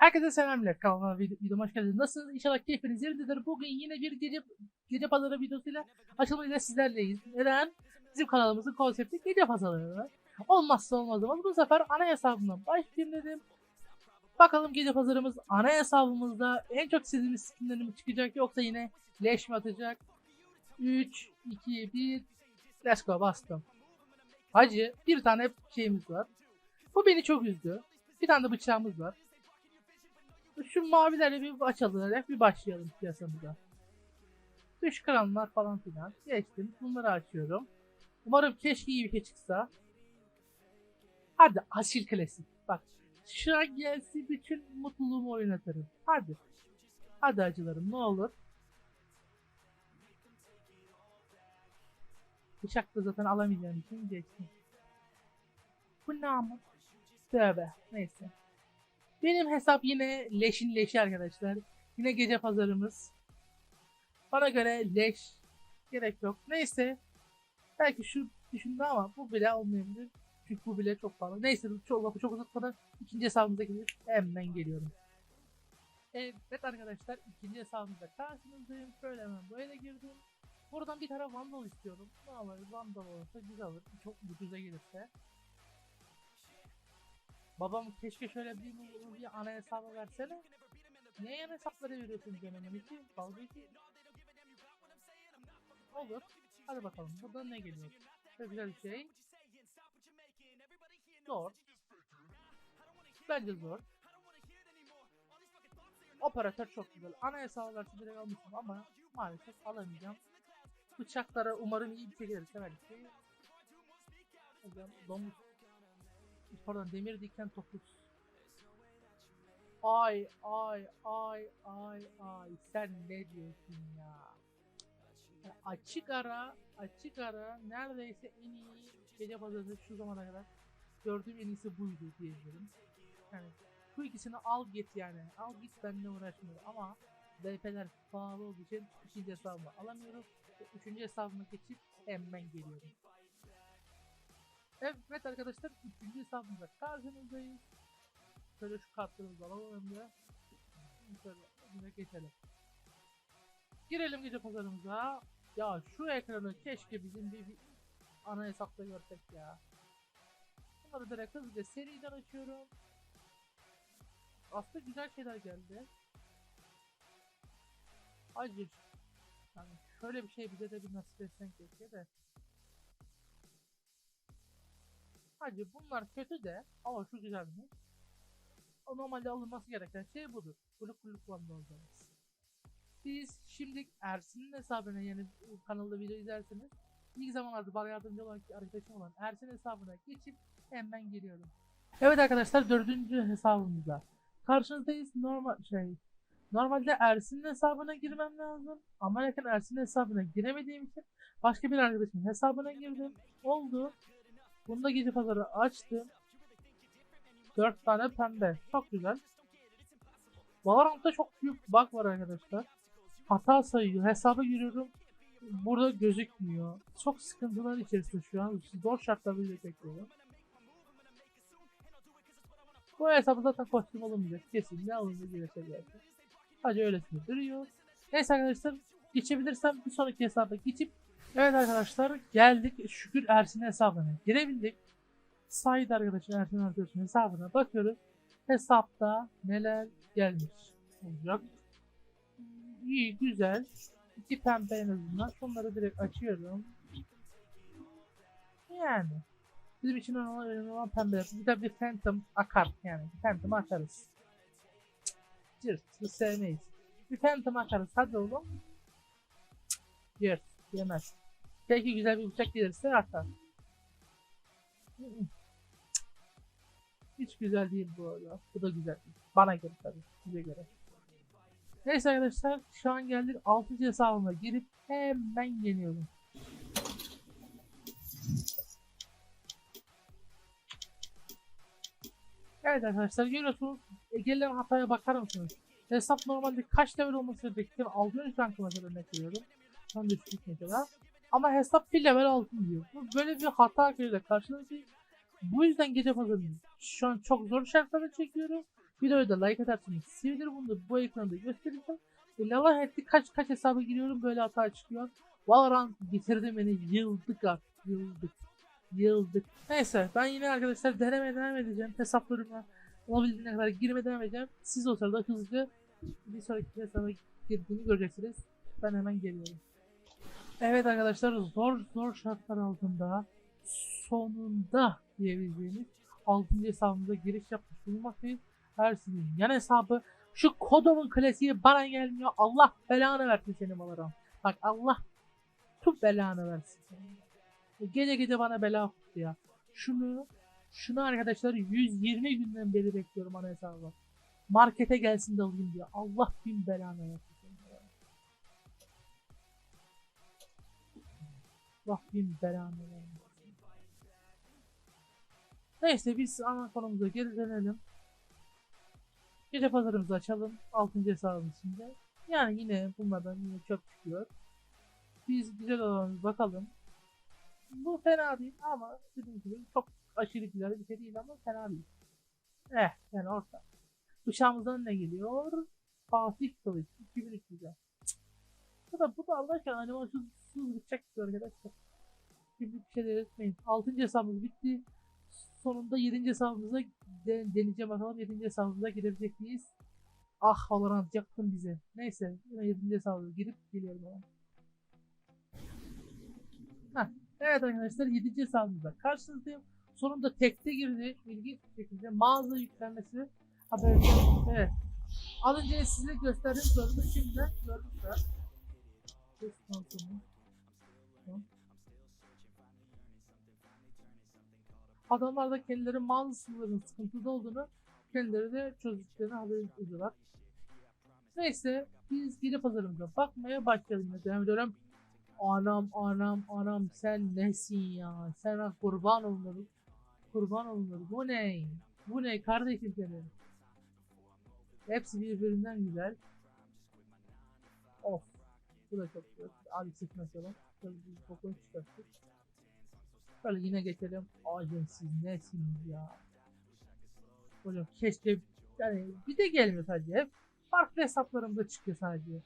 Herkese selamlar. Kanalıma vid- videoma hoş geldiniz. Nasılsınız? İnşallah keyfiniz yerindedir. Bugün yine bir gece gece pazarı videosuyla açılımıyla sizlerleyiz. Neden? Bizim kanalımızın konsepti gece pazarı. Olmazsa olmazımız bu sefer ana hesabımdan başlayayım dedim. Bakalım gece pazarımız ana hesabımızda en çok istediğimiz skinleri mi çıkacak yoksa yine leş mi atacak? 3, 2, 1 Let's go bastım. Hacı bir tane şeyimiz var. Bu beni çok üzdü. Bir tane de bıçağımız var. Şu mavilerle bir açalım. Bir başlayalım piyasamıza. Dış kranlar falan filan. Geçtim. Bunları açıyorum. Umarım keşke iyi bir şey çıksa. Hadi asil klasik. Bak. An gelsin bütün mutluluğumu oynatırım. Hadi. Hadi acılarım ne olur. Bıçak da zaten alamayacağım için geçtim. Bu ne ama? Tövbe. Neyse. Benim hesap yine leşin leşi arkadaşlar. Yine gece pazarımız. Bana göre leş. Gerek yok. Neyse. Belki şu düşündü ama bu bile olmayabilir. Çünkü bu bile çok pahalı. Neyse çok lafı çok uzatmadan ikinci hesabımıza gidip hemen geliyorum. Evet arkadaşlar ikinci hesabımızda karşınızdayım. Şöyle hemen böyle girdim. Buradan bir tane vandal istiyorum. Ne alırız? Vandal olursa güzel olur. Çok ucuza gelirse. Babam keşke şöyle bir, bir, bir ana hesabı versene. Niye yan hesapları veriyorsun canımın içi? Dalga içi. Olur. Hadi bakalım. Burada ne geliyor? Çok güzel bir şey. Zor. Bence zor. Operatör çok güzel. Ana hesabı verse direkt almışım ama maalesef alamayacağım. Bıçaklara umarım iyi bir şey gelirse belki. Hocam domuz pardon demir diken topuz. Ay ay ay ay ay sen ne diyorsun ya? açık ara açık ara neredeyse en iyi gece pazarı şu zamana kadar gördüğüm en iyisi buydu diyebilirim. Yani şu ikisini al git yani. Al git benimle uğraşmıyor ama DP'ler pahalı olduğu için ikinci hesabımı alamıyorum. Üçüncü hesabıma geçip hemen geliyorum. Evet arkadaşlar üçüncü hesabımızda karşınızdayız. Şöyle şu kartlarımızı alalım önce. Şöyle önce geçelim. Girelim gece pazarımıza. Ya şu ekranı keşke bizim bir, bir ana hesapta görsek ya. Bunları direkt hızlıca seriden açıyorum. Aslında güzel şeyler geldi. Acır. Yani şöyle bir şey bize de bir nasip etsen keşke de. Hacı bunlar kötü de ama şu güzelmiş. O normalde alınması gereken şey budur. Kulüp kulüp vandallarımız. Biz şimdi Ersin'in hesabına yani kanalda video izlerseniz ilk zamanlarda bana yardımcı olan arkadaşım olan Ersin hesabına geçip hemen geliyorum. Evet arkadaşlar dördüncü hesabımızda karşınızdayız. Normal şey Normalde Ersin'in hesabına girmem lazım. Ama yakın Ersin'in hesabına giremediğim için başka bir arkadaşımın hesabına girdim. Oldu. Bunda gece pazarı açtım. 4 tane pembe. Çok güzel. Valorant'ta çok büyük bug var arkadaşlar. Hata sayıyor. Hesaba giriyorum. Burada gözükmüyor. Çok sıkıntılar içerisinde şu an. Zor şartlarda bile bekliyorum. Bu hesabı zaten kostüm olunmayacak. Kesin ne alınca gelsin. Sadece öylesine duruyor. Neyse arkadaşlar geçebilirsem bir sonraki hesaba geçip Evet arkadaşlar geldik şükür Ersin hesabına girebildik. Said arkadaşın Ersin arkadaşın hesabına bakıyoruz. Hesapta neler gelmiş olacak. İyi güzel. İki pembe en azından. Şunları direkt açıyorum. Yani. Bizim için önemli olan pembe. Bir de bir Phantom akar yani. Bir Phantom atarız. Cırt. Biz sevmeyiz. Bir Phantom atarız. Hadi oğlum. Cırt. Yemez. Belki güzel bir bıçak gelirse hı. Hiç güzel değil bu arada. Bu da güzel değil. Bana göre tabii. Size göre. Neyse arkadaşlar şu an geldik 6. hesabıma girip hemen geliyorum. Evet arkadaşlar görüyorsunuz. E, gelen hataya bakar mısınız? Hesap normalde kaç level olması bekliyorum? 600 rankı mesela örnek veriyorum. Tam düşük mesela. Ama hesap bir level altın diyor. Böyle bir hata ile karşılaşıyor. Bu yüzden gece pazarını şu an çok zor şartlarda çekiyorum. Videoyu da like atarsanız sevinirim bunu da bu ekranda göstereceğim. E, Allah etti kaç kaç hesaba giriyorum böyle hata çıkıyor. Valorant bitirdi beni yıldık artık yıldık. Yıldık. Neyse ben yine arkadaşlar denemeye devam edeceğim. Hesaplarıma olabildiğine kadar girmeye devam edeceğim. Siz o sırada hızlıca bir sonraki hesaba girdiğini göreceksiniz. Ben hemen geliyorum. Evet arkadaşlar zor zor şartlar altında sonunda diyebileceğimiz 6. hesabımıza giriş yapmış bulunmaktayız. Ersin'in yan hesabı şu kodumun klasiği bana gelmiyor. Allah belanı versin seni Valorant. Bak Allah tut belanı versin seni. Gece gece bana bela tuttu ya. Şunu şunu arkadaşlar 120 günden beri bekliyorum ana hesabı. Markete gelsin de alayım diye. Allah bin belanı versin. Allah belanı versin. Neyse biz ana konumuza geri dönelim. Gece pazarımızı açalım. 6. hesabımız içinde. Yani yine bunlardan yine çok çıkıyor. Biz güzel olanı bakalım. Bu fena değil ama dediğim gibi çok aşırı güzel bir şey değil ama fena değil. Eh yani orta. Bıçağımızdan ne geliyor? Fatih Kılıç 2300'e. Bu da bu da Allah aşkına animasyonsuz bıçak gibi arkadaşlar. Şimdi bir şeyler etmeyin. 6. hesabımız bitti. Sonunda 7. hesabımıza de, deneyeceğim bakalım 7. hesabımıza girebilecek miyiz? Ah Valorant yaktın bize. Neyse yine 7. hesabımıza girip geliyorum ama. Heh, evet arkadaşlar 7. hesabımızda karşınızdayım. Sonunda tekte girdi. İlginç bir şekilde mağaza yüklenmesi haberleri. Evet. Az önce size gösterdiğim sorunu şimdi görmüşler. Tamam. Adamlar da kendileri mağaza sınırlarının sıkıntıda olduğunu kendileri de çözdüklerini haber ediyorlar. Neyse biz geri pazarımıza bakmaya başlayalım. Devam ediyorum. Anam anam anam sen nesin ya? Sana kurban olunur. Kurban olunur. Bu ne? Bu ne kardeşim senin? Hepsi birbirinden güzel. Of. Bu da çok güzel. Abi. Şöyle bir kokunu çıkarttık. Böyle yine geçelim. Acım siz nesiniz ya? Hocam keşke yani bir de gelmiyor sadece. Hep farklı hesaplarımda çıkıyor sadece.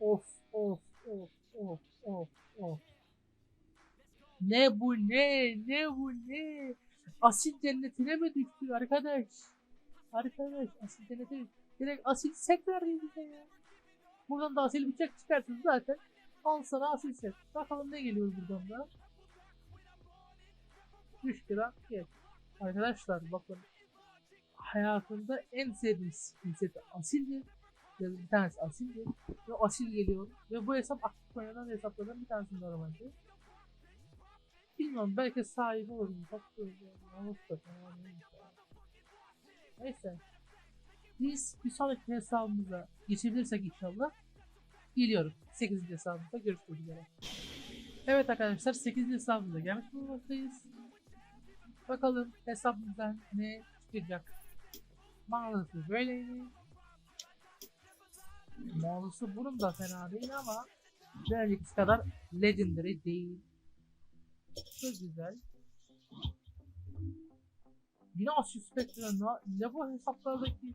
Of of of of of of. Ne bu ne ne bu ne? Asil cennetine mi düştü arkadaş? Arkadaş asil cennetine. Direkt asil verdi bize ya. Buradan da asil bıçak çıkarsın zaten. Al sana asil set. Bakalım ne geliyor buradan da. 3 lira geç. Arkadaşlar bakın. Hayatımda en sevdiğim skin seti asildir. Bir tanesi asildir. Ve asil geliyor. Ve bu hesap aktif oynanan hesaplardan bir tanesi normalde. Bilmiyorum belki sahibi olurum. Bakıyorum. Neyse. Biz bir sonraki hesabımıza geçebilirsek inşallah geliyorum. 8. hesabımızda görüşmek üzere. Evet arkadaşlar 8. hesabımıza gelmiş bulunmaktayız. Bakalım hesabımızdan ne çıkacak. Mağazası böyleydi. Mağazası bunun da fena değil ama Diğerlikisi kadar legendary değil. Çok güzel. Yine Asil Spectre ne, ne bu hesaplardaki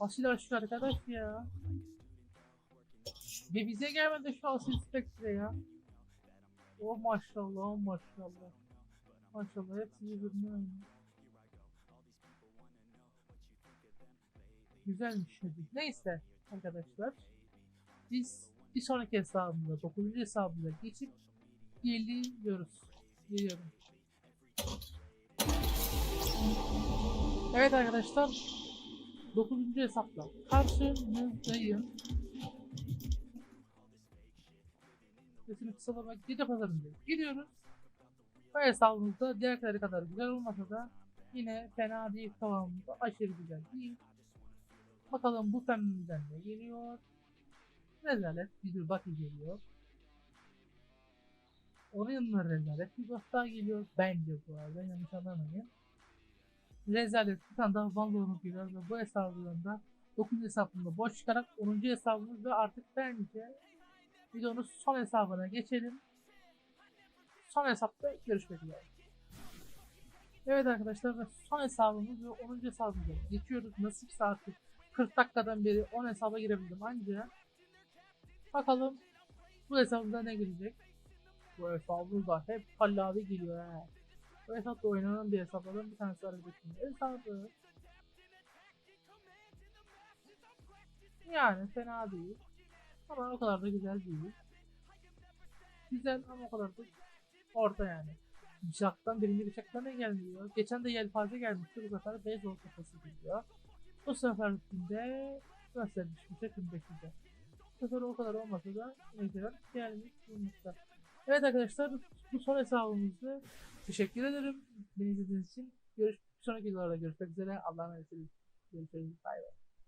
Asil aşk arkadaş ya. Ve bize gelmedi şu Asil Spectre ya. Oh maşallah oh maşallah. Maşallah hepsi birbirine. Güzelmiş hadi. Neyse arkadaşlar. Biz bir sonraki hesabımıza, 9. hesabımıza geçip geliyoruz. Geliyorum. Evet arkadaşlar. 9. hesapla karşınızdayım. Sesini kısalamak gece pazarında giriyoruz. Bu hesabımızda diğerleri kadar güzel olmasa da yine fena değil kıvamında aşırı güzel değil. Bakalım bu femmimizden ne geliyor? Rezalet bir bakı geliyor. Onun yanına rezalet bir bak daha geliyor. Bence bu arada yanlış anlamayın. Rezalet bir tane daha Vanlo'nun geliyor ve bu hesabında 9 hesabında boş çıkarak 10. hesabımız ve artık bence videonun son hesabına geçelim. Son hesapta görüşmek üzere. Evet arkadaşlar son hesabımız ve 10. hesabımıza geçiyoruz. Nasipse artık 40 dakikadan beri 10 hesaba girebildim anca. Bakalım bu hesabımda ne gelecek? Bu hesabımızda hep pallavi geliyor he. Bu hesapta oynanan bir hesaplardan bir tanesi hareketinde. Hesabı yani fena değil. Ama o kadar da güzel değil. Güzel ama o kadar da orta yani. Bıçaktan birinci bıçaktan ne gelmiyor? Geçen de yelpaze gelmişti bu sefer beyzbol kafası geliyor. Bu seferinde göstermiş bıçak 25'de. Bu sefer o kadar olmasa da neyse gelmiş bulmuşlar. Evet arkadaşlar bu son hesabımızdı. Teşekkür ederim beni izlediğiniz için. Görüş, sonraki videolarda görüşmek üzere. Allah'a emanet olun. Görüşürüz. Bay bay.